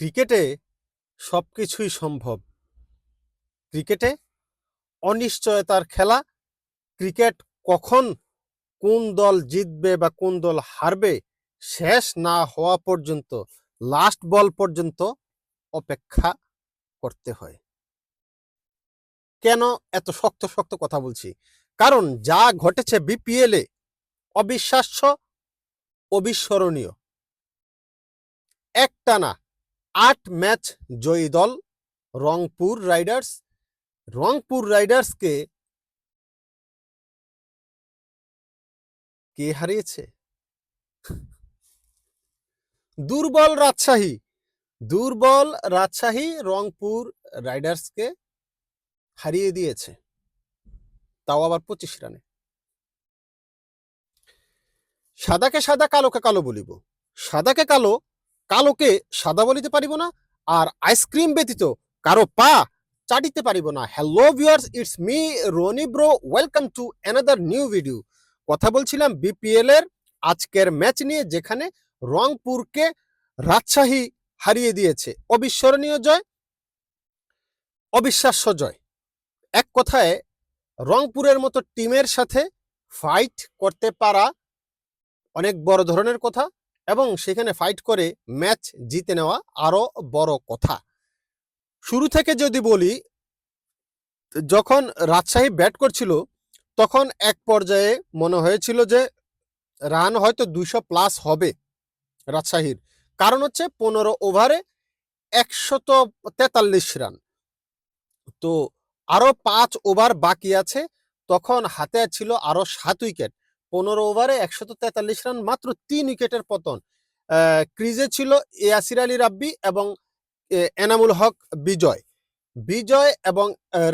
ক্রিকেটে সব কিছুই সম্ভব। ক্রিকেটে অনিশ্চয়তার খেলা, ক্রিকেট কখন কোন দল জিতবে বা কোন দল হারবে শেষ না হওয়া পর্যন্ত লাস্ট বল পর্যন্ত অপেক্ষা করতে হয়। কেন এত শক্ত শক্ত কথা বলছি? কারণ যা ঘটেছে বিপিএল অবিশ্বাস্য, অবিস্মরণীয়। একটানা আট ম্যাচ জয়ী দল রংপুর রাইডার্স। রংপুর রাইডার্সকে কে হারিয়েছে? দুর্বল রাজশাহী। দুর্বল রাজশাহী রংপুর রাইডার্সকে হারিয়ে দিয়েছে। তাও আবার পঁচিশ রানে। সাদাকে সাদা, কালোকে কালো বলিব। সাদাকে কালো কালোকে সাদা বলিতে পারিব না, আর আইসক্রিম ব্যতীত কারও পা চাটিতে পারিব না। Hello viewers it's me Rony bro welcome to another new video কথা বলছিলাম বিপিএল এর আজকের ম্যাচ নিয়ে, যেখানে রংপুরকে রাজশাহী হারিয়ে দিয়েছে। অবিস্মরণীয় জয়, অবিশ্বাস্য জয়। এক কথায়, রংপুরের মতো টিমের সাথে ফাইট করতে পারা অনেক বড় ধরনের কথা। এবং সেখানে ফাইট করে ম্যাচ জিতে নেওয়া আরও বড় কথা। শুরু থেকে যদি বলি, যখন রাজশাহী ব্যাট করছিল, তখন এক পর্যায়ে মনে হয়েছিল যে রান হয়তো দুইশো প্লাস হবে রাজশাহীর। কারণ হচ্ছে পনেরো ওভারে একশত তেতাল্লিশ রান তো আরও পাঁচ ওভার বাকি আছে, তখন হাতে ছিল আরও সাত উইকেট পনেরো ওভারে একশত তেতাল্লিশ রান, মাত্র তিন উইকেটের পতন। ক্রিজে ছিল ইয়াসির আলী রাব্বি এবং এনামুল হক বিজয়। বিজয় এবং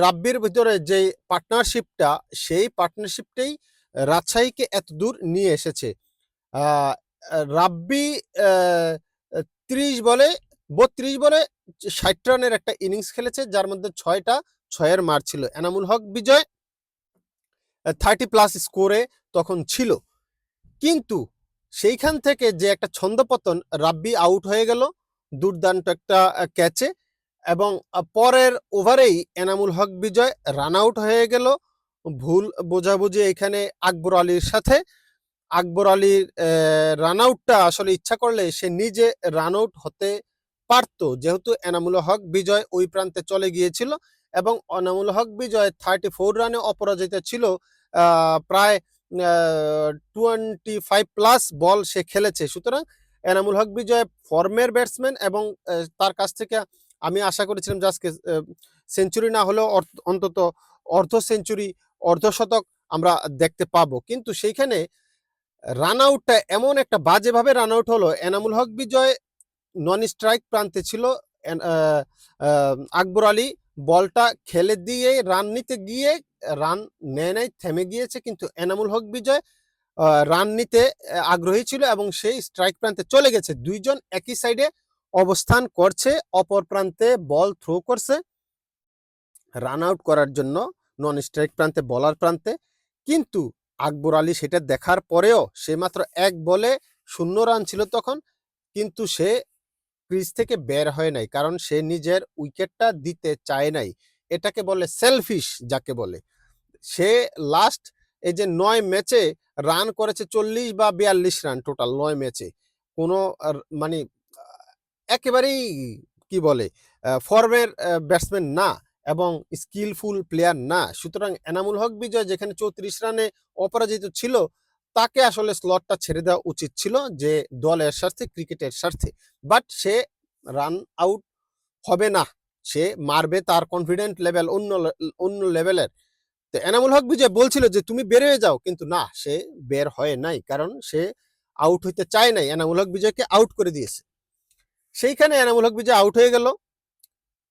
রাব্বির ভিতরে যে পার্টনারশিপটা, সেই পার্টনারশিপটাই রাজশাহীকে এত দূর নিয়ে এসেছে। রাব্বি ত্রিশ বলে, বত্রিশ বলে ষাট রানের একটা ইনিংস খেলেছে, যার মধ্যে ছয়টা ছয়ের মার ছিল। এনামুল হক বিজয় থার্টি প্লাস স্কোরে তখন ছিল। কিন্তু সেইখান থেকে যে একটা ছন্দপতন রাব্বি আউট হয়ে গেল, দুর্দান্ত একটা ক্যাচে এবং পরের ওভারেই এনামুল হক বিজয় রান আউট হয়ে গেল। ভুল বোঝাবুঝি এখানে আকবর আলীর সাথে। আকবর আলীর রান আউটটা আসলে ইচ্ছা করলে সে নিজে রান আউট হতে পারত। যেহেতু এনামুল হক বিজয় ওই প্রান্তে চলে গিয়েছিল এবং অনামুল হক বিজয় থার্টি ফোর রানে অপরাজিত ছিল। প্রায় টোয়েন্টি ফাইভ প্লাস বল সে খেলেছে। সুতরাং এনামুল হক বিজয় ফর্মের ব্যাটসম্যান এবং তার কাছ থেকে আমি আশা করেছিলাম যে আজকে সেঞ্চুরি না হলেও অন্তত অর্ধ সেঞ্চুরি অর্ধশতক আমরা দেখতে পাবো। কিন্তু সেইখানে রান আউটটা এমন একটা বাজেভাবে রান আউট হলো, এনামুল হক বিজয় নন স্ট্রাইক প্রান্তে ছিল। আকবর আলী বলটা খেলে দিয়ে রান নিতে গিয়ে রান নেয় নাই, থেমে গিয়েছে, কিন্তু এনামুল হক বিজয় রান নিতে আগ্রহী ছিল এবং সেই স্ট্রাইক প্রান্তে চলে গেছে। দুইজন একই সাইডে অবস্থান করছে, অপর প্রান্তে বল থ্রো করছে। রান আউট করার জন্য নন স্ট্রাইক প্রান্তে বলার প্রান্তে। কিন্তু আকবর আলী সেটা দেখার পরেও সে মাত্র এক বলে শূন্য রান ছিল তখন, কিন্তু সে ক্রিজ থেকে বের হয় নাই, কারণ সে নিজের উইকেটটা দিতে চায় নাই। এটাকে বলে সেলফিশ যাকে বলে। সে লাস্ট এই যে নয় ম্যাচে রান করেছে চল্লিশ বা বিয়াল্লিশ রান টোটাল নয় ম্যাচে কোনো মানে একেবারেই কি বলে ফর্মের ব্যাটসম্যান না এবং স্কিলফুল প্লেয়ার না। সুতরাং এনামুল হক বিজয় যেখানে চৌত্রিশ রানে অপরাজিত ছিল, তাকে আসলে স্লটটা ছেড়ে দেওয়া উচিত ছিল যে দলের স্বার্থে ক্রিকেটের স্বার্থে। বাট সে রান আউট হবে না। সে মারবে তার কনফিডেন্ট লেভেল অন্য অন্য লেভেলের তো এনামুল হক বিজয় বলছিল যে, তুমি বের হয়ে যাও। কিন্তু না, সে বের হয় নাই, কারণ সে আউট হইতে চায় নাই। এনামুল হক বিজয়কে আউট করে দিয়েছে। সেইখানে এনামুল হক বিজয় আউট হয়ে গেল।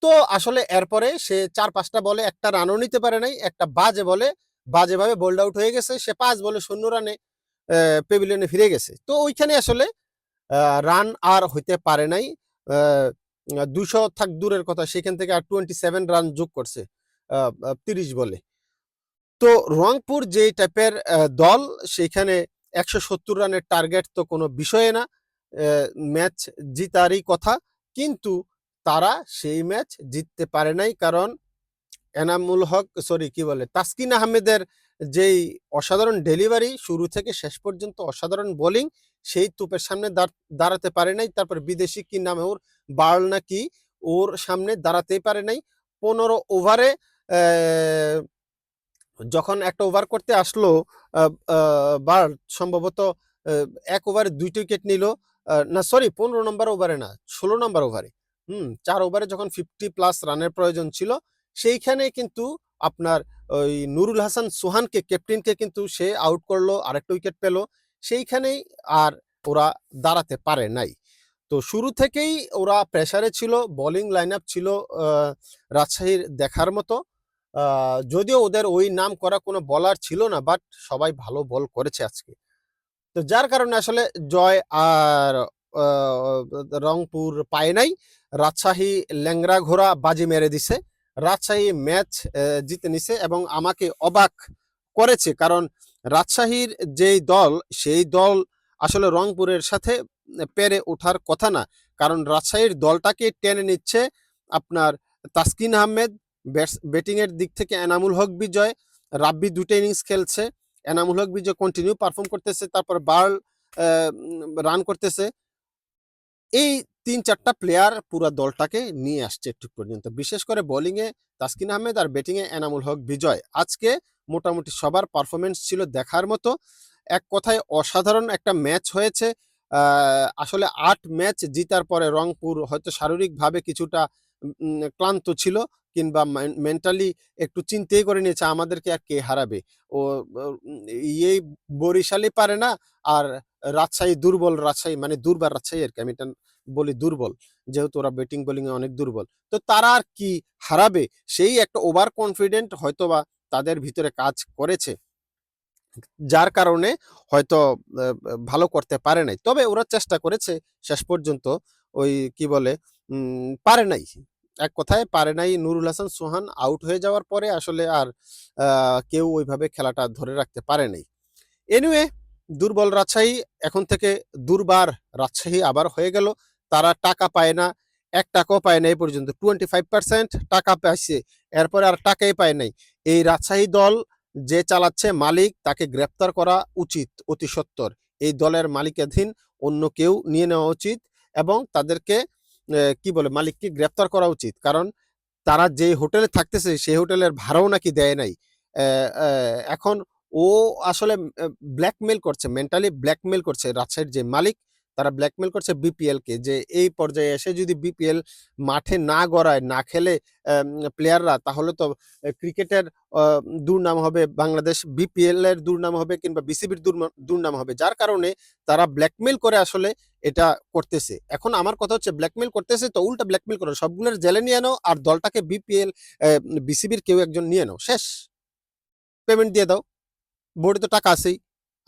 তো আসলে এরপরে সে চার পাঁচটা বলে, একটা রানও নিতে পারে নাই, একটা বাজে বলে, বাজেভাবে বোল্ড আউট হয়ে গেছে। সে পাঁচ বলে শূন্য রানে পেভিলিয়নে ফিরে গেছে। তো ওইখানে আসলে রান আর হইতে পারে নাই। দুশো থাক দূরের কথা, সেখান থেকে আর টোয়েন্টি সেভেন রান যোগ করছে তিরিশ বলে। তো রংপুর যে টাইপের দল, সেখানে একশো সত্তর রানের টার্গেট তো কোনো বিষয়ে না ম্যাচ জিতারই কথা, কিন্তু তারা সেই ম্যাচ জিততে পারে নাই, কারণ এনামুল হক সরি কি বলে, তাসকিন আহমেদের যেই অসাধারণ ডেলিভারি শুরু থেকে শেষ পর্যন্ত অসাধারণ বোলিং, সেই তুপের সামনে দাঁড়- দাঁড়াতে পারে নাই। তারপর বিদেশি কি নামে ওর বার্ল নাকি ওর সামনে দাঁড়াতেই পারে নাই। পনেরো ওভারে যখন একটা ওভার করতে আসলো বার্ল সম্ভবত এক ওভারে দুইটি উইকেট নিল। না, সরি, পনেরো নম্বর ওভারে না, ষোলো নম্বর ওভারে। হুম, চার ওভারে যখন ফিফটি প্লাস রানের প্রয়োজন ছিল সেইখানে কিন্তু আপনার ওই নুরুল হাসান সোহানকে, ক্যাপ্টেনকে কিন্তু সে আউট করল, আরেকটা উইকেট পেল। সেইখানেই আর ওরা দাঁড়াতে পারে নাই। তো শুরু থেকেই ওরা প্রেশারে ছিল বোলিং লাইন আপ ছিল রাজশাহীর দেখার মতো। যদিও ওদের ওই নাম করা কোনো বলার ছিল না বাট সবাই ভালো বল করেছে আজকে। তো যার কারণে আসলে জয় আর রংপুর পায় নাই। রাজশাহী ল্যাংরা ঘোড়া বাজি মেরে দিছে। রাজশাহী ম্যাচ জিতে নিছে এবং আমাকে অবাক করেছে। কারণ রাজশাহীর যেই দল, সেই দল আসলে রংপুরের সাথে পেরে ওঠার কথা না। কারণ রাজশাহীর দলটাকে টেনে নিচ্ছে আপনার তাসকিন আহমেদ ব্যাটিং এর দিক থেকে এনামুল হক বিজয়, রাব্বি দুটো ইনিংস খেলছে, এনামুল হক বিজয় কন্টিনিউ পারফর্ম করতেছে, তারপর বার্ল রান করতেছে। এই তিন চারটা প্লেয়ার পুরো দলটাকে নিয়ে আসছে একটু পর্যন্ত। বিশেষ করে বোলিংয়ে তাসকিন আহমেদ আর ব্যাটিংয়ে এনামুল হক বিজয়। আজকে মোটামুটি সবার পারফরমেন্স ছিল দেখার মতো। এক কথায় অসাধারণ একটা ম্যাচ হয়েছে। আসলে আট ম্যাচ জিতার পরে রংপুর হয়তো শারীরিকভাবে কিছুটা ক্লান্ত ছিল কিংবা মেন্টালি একটু চিন্তাই করে নিয়েছে, আমাদেরকে আর কে হারাবে? ও ইয়ে বরিশালই পারে না আর রাজশাহী দুর্বল রাজশাহী মানে দুর্বার রাজশাহী আর কি, আমি এটা বলি দুর্বল, যেহেতু ওরা ব্যাটিং বোলিং এ অনেক দুর্বল। তো তারা আর কি হারাবে, সেই একটা ওভার কনফিডেন্ট হয়তোবা তাদের ভিতরে কাজ করেছে, যার কারণে হয়তো ভালো করতে পারে নাই। তবে ওরা চেষ্টা করেছে, শেষ পর্যন্ত ওই কি বলে পারে নাই। এক কথায় পারে নাই, নুরুল হাসান সোহান আউট হয়ে যাওয়ার পরে আসলে আর কেউ ওইভাবে খেলাটা ধরে রাখতে পারে নাই। এনিওয়ে দুর্বল রাজশাহী, এখন থেকে দুর্বার রাজশাহী আবার হয়ে গেল। তারা টাকা পায় না, এক টাকাও পায় না এই পর্যন্ত। টোয়েন্টি ফাইভ পার্সেন্ট টাকা পাইছে, এরপরে আর টাকাই পায় নাই। এই রাজশাহী দল যে চালাচ্ছে মালিক, তাকে গ্রেপ্তার করা উচিত, অতি সত্বর এই দলের মালিকাধীন অন্য কেউ নিয়ে নেওয়া উচিত এবং তাদেরকে কি বলে, মালিককে গ্রেপ্তার করা উচিত। কারণ তারা যে হোটেলে থাকতেছে, সেই হোটেলের ভাড়াও নাকি দেয় নাই। এখন ও আসলে ব্ল্যাকমেল করছে মেন্টালি ব্ল্যাকমেল করছে রাজশাহীর যে মালিক, তারা ব্ল্যাকমেল করছে বিপিএল কে যে এই পর্যায়ে এসে যদি বিপিএল মাঠে না গড়ায়, না খেলে প্লেয়াররা তাহলে তো ক্রিকেটের দুর্নাম হবে বাংলাদেশ বিপিএল এর দুর্নাম হবে কিংবা বিসিবির দুর্নাম হবে। যার কারণে তারা ব্ল্যাকমেল করে আসলে এটা করতেছে। এখন আমার কথা হচ্ছে ব্ল্যাকমেল করতেছে তো উল্টা ব্ল্যাকমেল করো, সবগুলোর জেলে নিয়ে নাও আর দলটাকে বিপিএল বিসিবির কেউ একজন নিয়ে নাও, শেষ। পেমেন্ট দিয়ে দাও। বোর্ডে তো টাকা আছেই।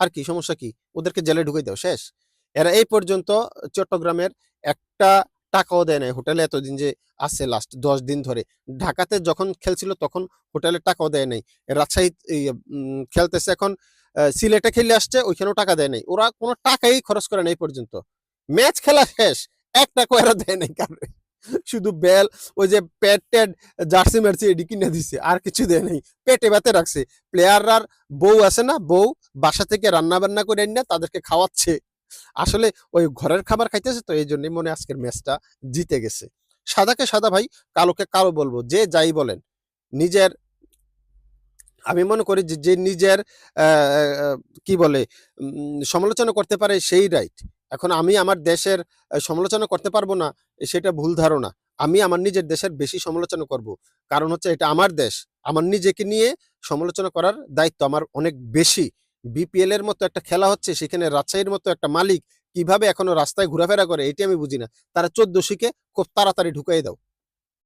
আর কি, সমস্যা কি? ওদেরকে জেলে ঢুকে দাও, শেষ। এরা এই পর্যন্ত চট্টগ্রামের একটা টাকাও দেয় নাই হোটেলে এতদিন যে আছে লাস্ট দশ দিন ধরে। ঢাকাতে যখন খেলছিল তখন হোটেলে টাকাও দেয় নাই। রাজশাহী খেলতেছে এখন সিলেটে খেলে আসছে, ওইখানেও টাকা দেয় নাই। ওরা কোনো টাকাই খরচ করে নাই পর্যন্ত। ম্যাচ খেলা শেষ এক টাকা এরা দেয় নাই কারণে শুধু বেল, ওই যে প্যাড ট্যাড জার্সি মার্সি এডি কিনে দিছে, আর কিছু দেয় নাই। পেটে ব্যথে রাখছে। প্লেয়াররার বউ আছে না, বউ বাসা থেকে রান্না বান্না করে না তাদেরকে খাওয়াচ্ছে। আসলে ওই ঘরের খাবার খাইতেছে তো এই জন্যই মনে আজকের ম্যাচটা জিতে গেছে। সাদাকে সাদা ভাই, কালোকে কালো বলব, যে যাই বলেন। নিজের, আমি মনে করি যে নিজের কি বলে সমালোচনা করতে পারে, সেই রাইট এখন আমি আমার দেশের সমালোচনা করতে পারব না সেটা ভুল ধারণা। আমি আমার নিজের দেশের বেশি সমালোচনা করব। কারণ হচ্ছে এটা আমার দেশ। আমার নিজেকে নিয়ে সমালোচনা করার দায়িত্ব আমার অনেক বেশি। বিপিএল এর মতো একটা খেলা হচ্ছে, সেখানে রাজশাহীর মতো একটা মালিক কীভাবে এখনও রাস্তায় ঘোরাফেরা করে, এটি আমি বুঝি না। তারা চোদ্দ শিখে খুব তাড়াতাড়ি ঢুকাই দাও।